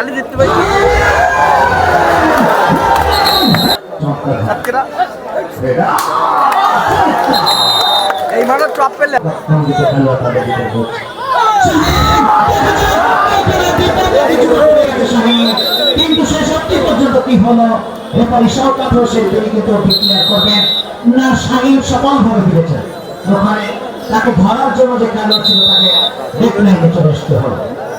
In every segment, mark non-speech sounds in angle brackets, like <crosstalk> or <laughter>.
খালি পারি সাতক্ষীরা। এই মাঠে টপ পেলে। কিন্তু পর্যন্ত কি হলো ব্যাপারী সরকার হোসেন তিনি কিন্তু ডিক্লেয়ার না শাহিন সফলভাবে ফিরেছেন ওখানে তাকে ধরার জন্য যে খেলোয়াড় ছিল তাকে ডেকলাইনে চলে আসতে চমৎকার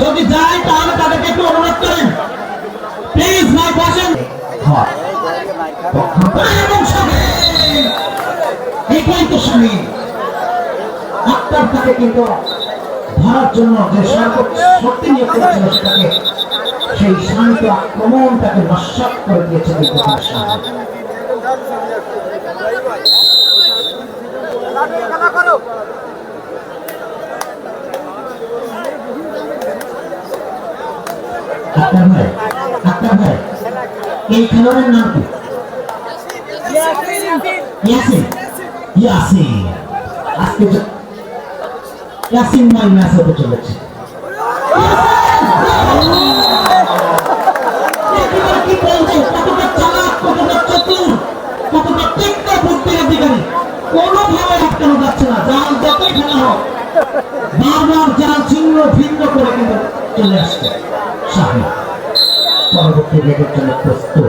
যদি যায় তাহলে তাদেরকে একটু অনুরোধ করেন। প্লিজ ভাই বসেন। এবং সামনে এটাই তো স্বামী। আত্মার তাকে কিন্তু ধরার জন্য যে শক্তি নিয়ে করেছিল সেটাকে সেই শান্ত আক্রমণ তাকে নস্বাত করে দিয়েছে এই প্রকাশ স্বামী। খেলা করো। আক্তার ভাই আক্তার ভাই, এই খেলোয়াড়ের নাম কি? ইয়াসিন। ইয়াসিন। আজকে ইয়াসিন মাই ম্যাচ হতে চলেছে। ভিন্ন করে চলে আসছে। শাহী। পরবর্তী লেগের জন্য প্রস্তুত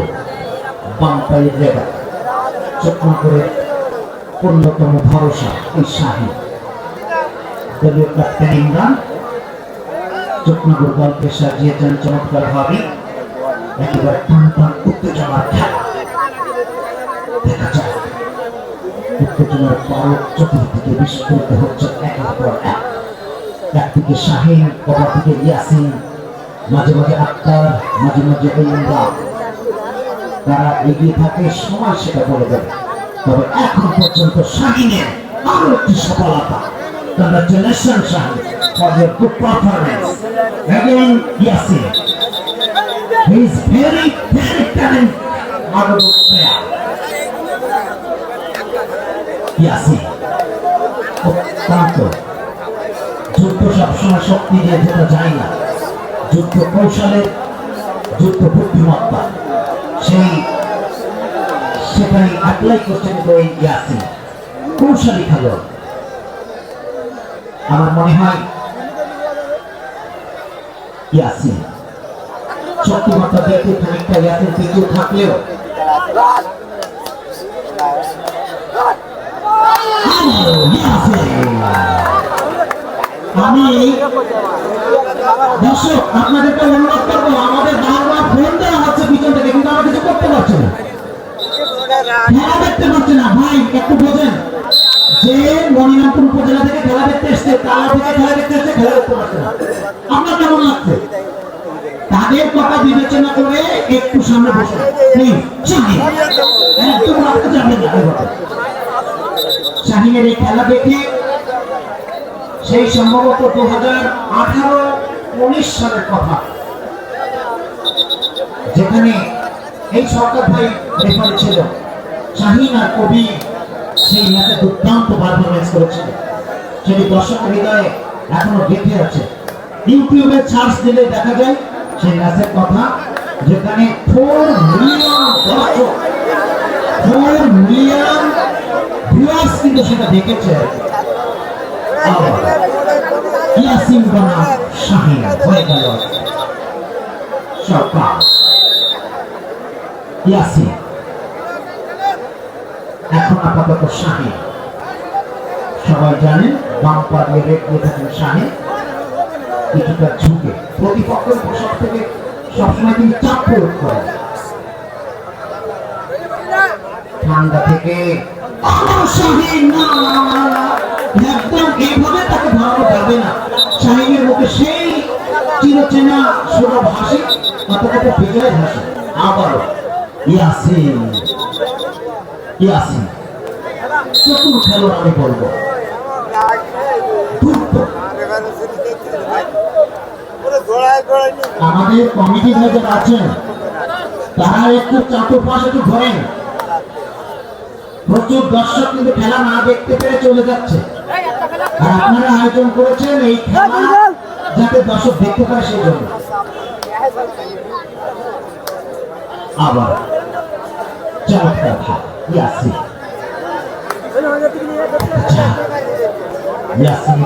বাম্পাইয়ের লেগা। চোখমা করে অন্যতম ভরসা এই শাহী। দলীয় ক্যাপ্টেন ইমরান। চোখনগর দলকে সাজিয়েছেন চমৎকার ভাবে। একেবারে টান টান উত্তেজনার খেলা। দেখা যায় উত্তেজনার পারদ চতুর্দিকে বিস্ফোরিত হচ্ছে একের পর এক। একদিকে শাহিন অপরদিকে ইয়াসিন মাঝে মাঝে আক্তার মাঝে মাঝে ইমরান তারা এগিয়ে থাকে সময় সেটা বলে দেবে তবে এখন পর্যন্ত শাহিনের আরও একটি সফলতা Shahin, for your good performance. Again, Yasin. He is very, very talented honorable player. Yasin. অত্যন্ত যুদ্ধ সবসময় শক্তি দিয়ে যেতে যায় না যুদ্ধ কৌশলের যুদ্ধ বুদ্ধিমত্তা সেই সেটাই অ্যাপ্লাই করছে কিন্তু এই ইয়াসিন কৌশলী খেলোয়াড় আমার মনে হয় ইয়াসিন শক্তিমত্তা দেখে খানিকটা ইয়াসিন পিছু থাকলেও আমি দর্শক, আপনাদেরকে অনুরোধ করব, আমাদের বারবার ফোন দেওয়া হচ্ছে পিছন থেকে, কিন্তু আমরা কিছু করতে পারছি না। খেলা দেখতে পাচ্ছি না। ভাই, একটু বোঝেন, যে মনিরামপুর উপজেলা থেকে খেলা দেখতে এসছে, তারা থেকে খেলা দেখতে এসছে, খেলা দেখতে পাচ্ছে না। আপনার কেমন লাগছে? তাদের কথা বিবেচনা করে একটু সামনে বসে একদম রাখতে যাবেন। শাহিনের এই খেলা দেখে সেই সম্ভবত দু হাজার আঠারো, উনিশ সালের কথা। যেখানে এই সরকার ভাই রেফারি ছিল। শাহিন আর কবি সেই ম্যাচে দুর্দান্ত পারফরমেন্স করেছিল। সেটি দর্শক হৃদয়ে এখনও গেঁথে আছে। ইউটিউবে সার্চ দিলে দেখা যায় সেই ম্যাচের কথা, যেখানে ফোর মিলিয়ন দর্শক ফোর মিলিয়ন ভিউয়ার্স কিন্তু সেটা দেখেছে আবার ইয়াসিন বনাম শাহিন হয়ে গেল এখন সবাই জানেন, বাম পা দিয়ে রেট দিয়ে থাকেন শাহিন কিছুটা ঝুঁকে প্রতিপক্ষের পোশাক থেকে সবসময় তিনি চাপ প্রয়োগ করেন ঠান্ডা থেকে শাহিন না। একদম এইভাবে তাকে ধরানো যাবে না। শাহিনের মুখে সেই বিজয় হাসি। আবারও, ইয়াসিন ইয়াসিন। চতুর খেলোয়াড় আমি বলব। আমাদের কমিটি যারা আছেন, তারা একটু চাতুর্পাশে একটু ঘোরেন। প্রচুর দর্শক কিন্তু খেলা না দেখতে পেরে চলে যাচ্ছে। আর আপনারা আয়োজন করেছেন এই খেলা যাতে দর্শক দেখতে পারে <laughs> সেই জন্য আবার চমৎকার। আচ্ছা, মেয়ে শাহী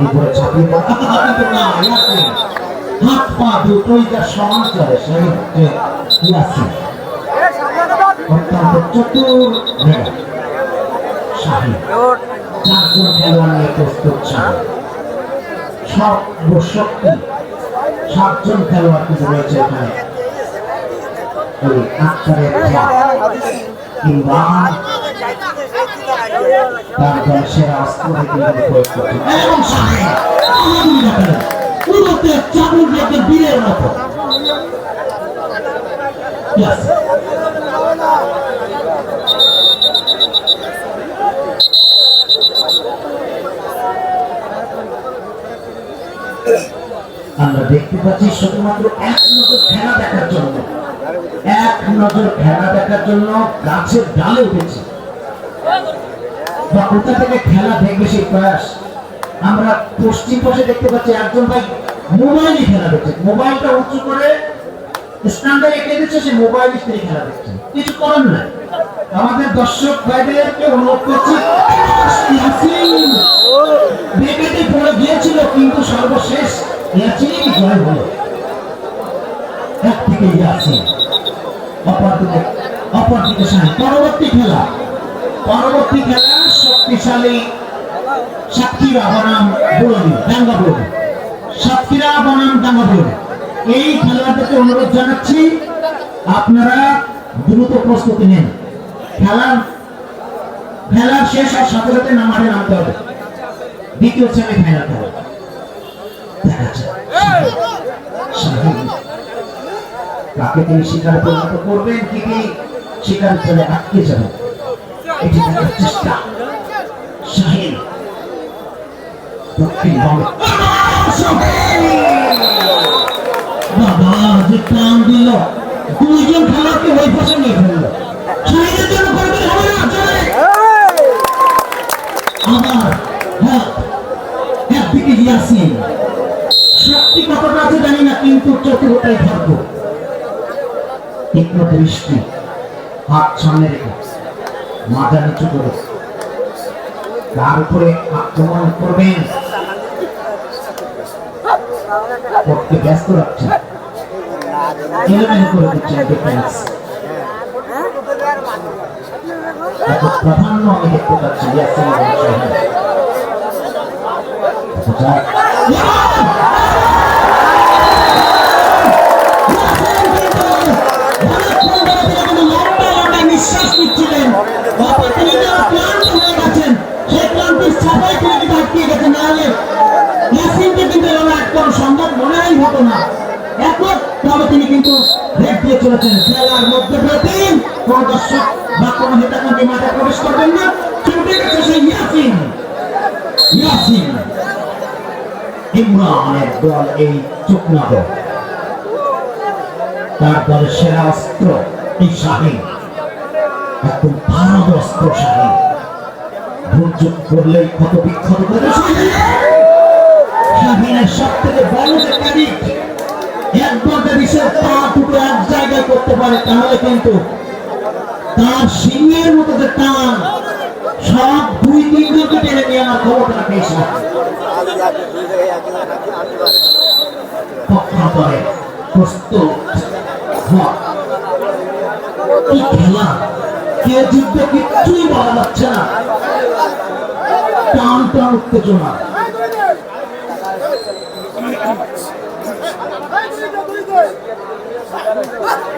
চারজন খেলোয়াড় নিয়ে প্রস্তুত শাহী সর্বশক্তি সাতজন খেলোয়াড় কিন্তু রয়েছে এখানে ওই আক্তারের কিংবা তার দল সেরা বীরের মতো. আমরা দেখতে পাচ্ছি শুধুমাত্র এক নজর খেলা দেখার জন্য। এক নজর খেলা দেখার জন্য গাছের ডালে উঠেছে। বা কোথা থেকে খেলা দেখবে সেই প্রয়াস। আমরা পশ্চিম পাশে দেখতে পাচ্ছি একজন ভাই মোবাইলে খেলা দেখছে। মোবাইলটা উঁচু করে স্ট্যান্ডে রেখে দিচ্ছে, সে মোবাইল স্ক্রিনে খেলা দেখছে। কিছু করার নাই। আমাদের দর্শক ভাইদেরকে অনুরোধ করছি ইয়াসিন পড়ে গিয়েছিল, কিন্তু সর্বশেষ ইয়াসিনই জয় হলো এক থেকে ইয়াসিন অপরদিকে অপরদিকে পরবর্তী খেলা। পরবর্তী খেলা শক্তিশালী সাক্ষীরা বনাম বুড়ি ডাঙ্গা বুড়ি সাক্ষীরা বনাম ডাঙ্গা বুড়ি এই খেলোয়াড়দেরকে অনুরোধ জানাচ্ছি, আপনারা দ্রুত প্রস্তুতি নিন। খেলার খেলার শেষ আর সাথে সাথে নামারে নামতে হবে। দ্বিতীয় সেমি ফাইনাল খেলা। কাকে তিনি শিকার পরিণত করবেন কি তিনি শিকার ফলে আটকে যাবেন। এটি দেখার চেষ্টা শাহীন, দক্ষিণ বাবা যে টান দিল দুইজন খেলোয়াড়কে ওই পাশে নিয়ে ফেলল শাহিনের জন্য করবেন হবে না চলে আবার হ্যাঁ একদিকে ইয়াসিন শক্তি কতটা আছে জানি চতুরতাই ভাগ্য তীক্ষ্ণ দৃষ্টি, হাত সামনে রেখে, মাথা নিচু করে। তার উপরে আক্রমণ করবেন। করতে ব্যস্ত রাখছেন। এলোমেলো এবং শাহিন। আচ্ছা, নিঃশ্বাস নিচ্ছিলেন বাবা তিনি যেন ক্লান্ত হয়ে গেছেন সেই ক্লান্তির ছাপাই তিনি কিন্তু আটকে গেছেন নাহলে ইয়াসিনকে কিন্তু এভাবে আটকানো সম্ভব মনে হয় হতো না একক তবে তিনি কিন্তু দিয়ে চলেছেন মধ্যে কোন দর্শক বা কোন মাঠে প্রবেশ করবেন না। গেছে সেই ইয়াসিন। ইয়াসিন। ইমরানের দল এই চুকনা তার দলের সেরা অস্ত্র এই শাহিন একদম ভারত অস্ত্র শাহিন ভুলচুক করলেই ক্ষত বিক্ষত করে সব থেকে বড় যে একবার যদি পা দুটো এক জায়গায় করতে পারে, তাহলে কিন্তু তার সিংহের মতো যে টান, সব দুই তিনজনকে টেনে নিয়ে আমার। পক্ষান্তরে প্রস্তুত কি খেলা কে যাচ্ছে না। উত্তেজনা।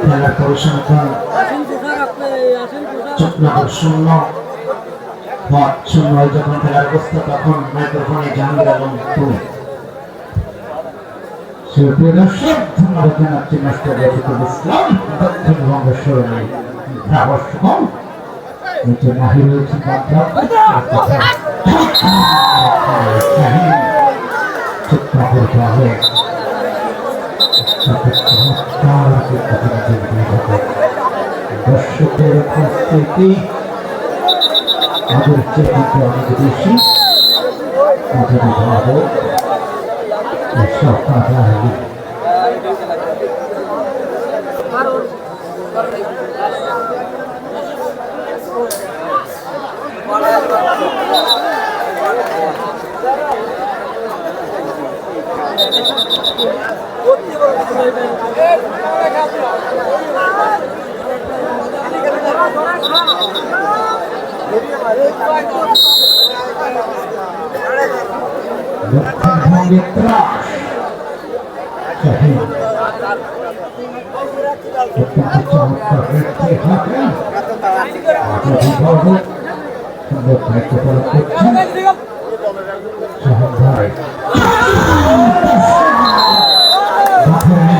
খেলার পরিসংখ্যান চট্টগ্রাম শূন্য পথ শূন্য যখন খেলার অবস্থা তখন মাইক্রোফোনে জাহাঙ্গীর আলম তুমি সুপ্রিয় দর্শক ধন্যবাদ দর্শকের উপস্থিতি আমাদের চেয়ে অনেক বেশি আমাদের ভালো সব কথা দক্ষিণবঙ্গের ত্রাস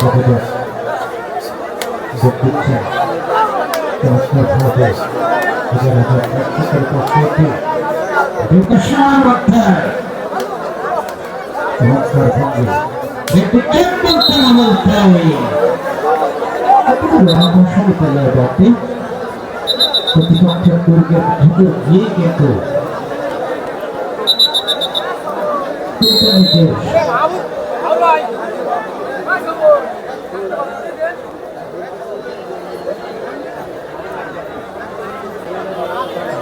যতটা যোগ দিচ্ছেন চমৎকারভাবে হাজার হাজার দর্শকের পক্ষে বিকাশার মধ্যে ভঙ্গি একটি চমৎকার আমল প্রায় রণকৌশলী পেলে বটে প্রতিপক্ষের দুর্গের ভিতর গিয়ে কিন্তু তিনটা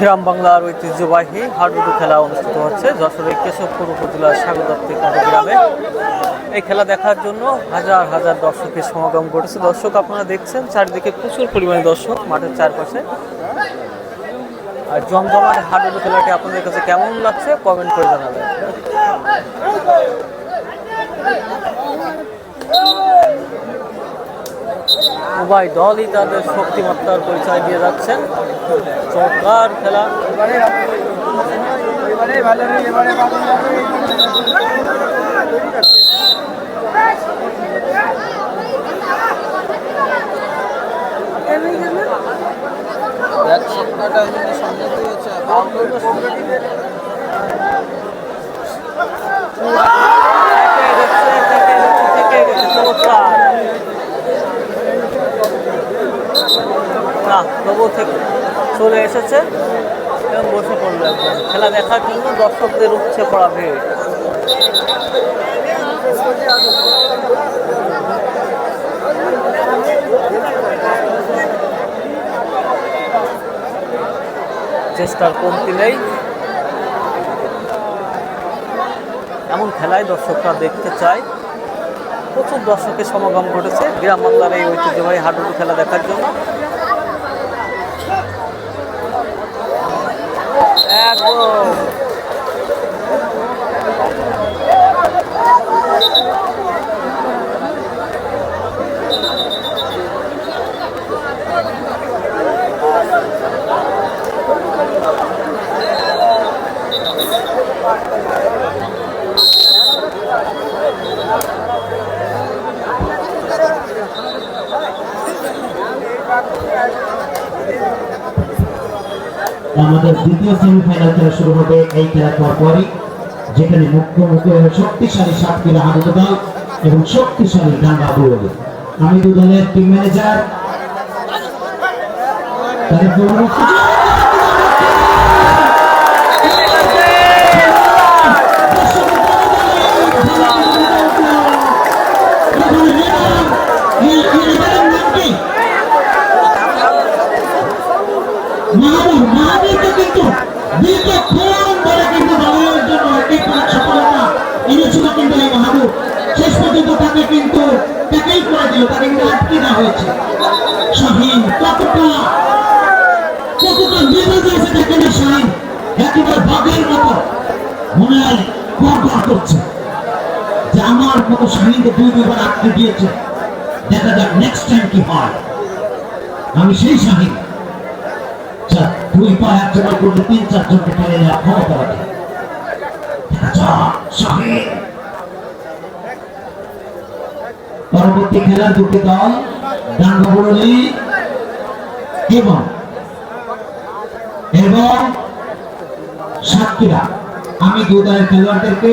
গ্রাম বাংলার ঐতিহ্যবাহী হাডুডু খেলা অনুষ্ঠিত হচ্ছে। যশোরের কেশবপুর উপজেলার স্বাগতার্থী গ্রামে। এই খেলা দেখার জন্য হাজার হাজার দর্শকের সমাগম ঘটেছে। দর্শক, আপনারা দেখছেন, চারিদিকে প্রচুর পরিমাণে দর্শক মাঠের চারপাশে। আর জমজমাট হাডুডু খেলাটি আপনাদের কাছে কেমন লাগছে কমেন্ট করে জানাবেন। উভয় দলই তাদের শক্তিমত্তার পরিচয় দিয়ে যাচ্ছেন। চমৎকার খেলা। ভালো রে এবারে ভালো চমৎকার তবু থেকে চলে এসেছে। এবং বসে পড়ল খেলা দেখার জন্য দর্শকদের উপচে পড়া ভিড়। চেষ্টার কমতি নেই। এমন খেলায় দর্শকরা দেখতে চায়। প্রচুর দর্শকের সমাগম ঘটেছে। গ্রাম বাংলার এই ঐতিহ্যবাহী হাডুডু খেলা দেখার জন্য। একদম আমাদের দ্বিতীয় সেমিফাইনাল খেলা শুরু হবে এই খেলার পরপরই যেখানে মুখ্যমুখী হবে শক্তিশালী সাতক্ষীরা হাবুদ দল এবং শক্তিশালী ডাঙ্গা বুড়ি আমি দু দলের টিম ম্যানেজার তাদের পূর্ববর্তী মাহবুব মাহবুবকে কিন্তু দীর্ঘক্ষণ ধরে কিন্তু দলের জন্য এক এক সফলতা এনেছিল কিন্তু এই মাহবুব শেষ পর্যন্ত তাকে কিন্তু ট্যাকেল করে দিল তাকে কিন্তু আটকে দেওয়া হয়েছে শাহিন কতটা কতটা নির্ভর করেছে দেখেন এই শাহিন একেবারে বাঘের মতো মনে হয় গড় করছে আমার মতো শাহিনকে দুই দুবার আটকে দিয়েছে। দেখা যাক নেক্সট টাইম কি হয়। আমি সেই আচ্ছা দুই পা এক জায়গায় করলে তিন চারজনকে টেনে নেওয়া ক্ষমতা পরবর্তী খেলার দুটি দল এবং এবং সাতক্ষীরা। আমি দু খেলোয়াড়দেরকে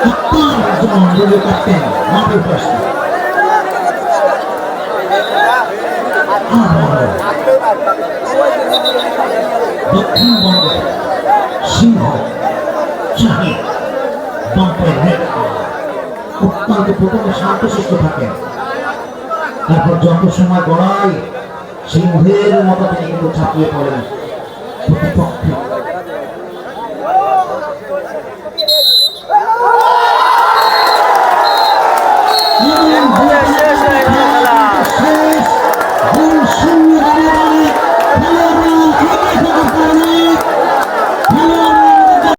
আপনার জন্য নিজে কাটতেন মাঠের প্রশ্ন সিংহ শাহিদ বাম্পের রেড অত্যন্ত প্রথমে শান্তশিষ্ট থাকেন তারপর যত সময় গড়ায় সিংহের মতো তিনি কিন্তু ছাপিয়ে পড়েন প্রতিপক্ষে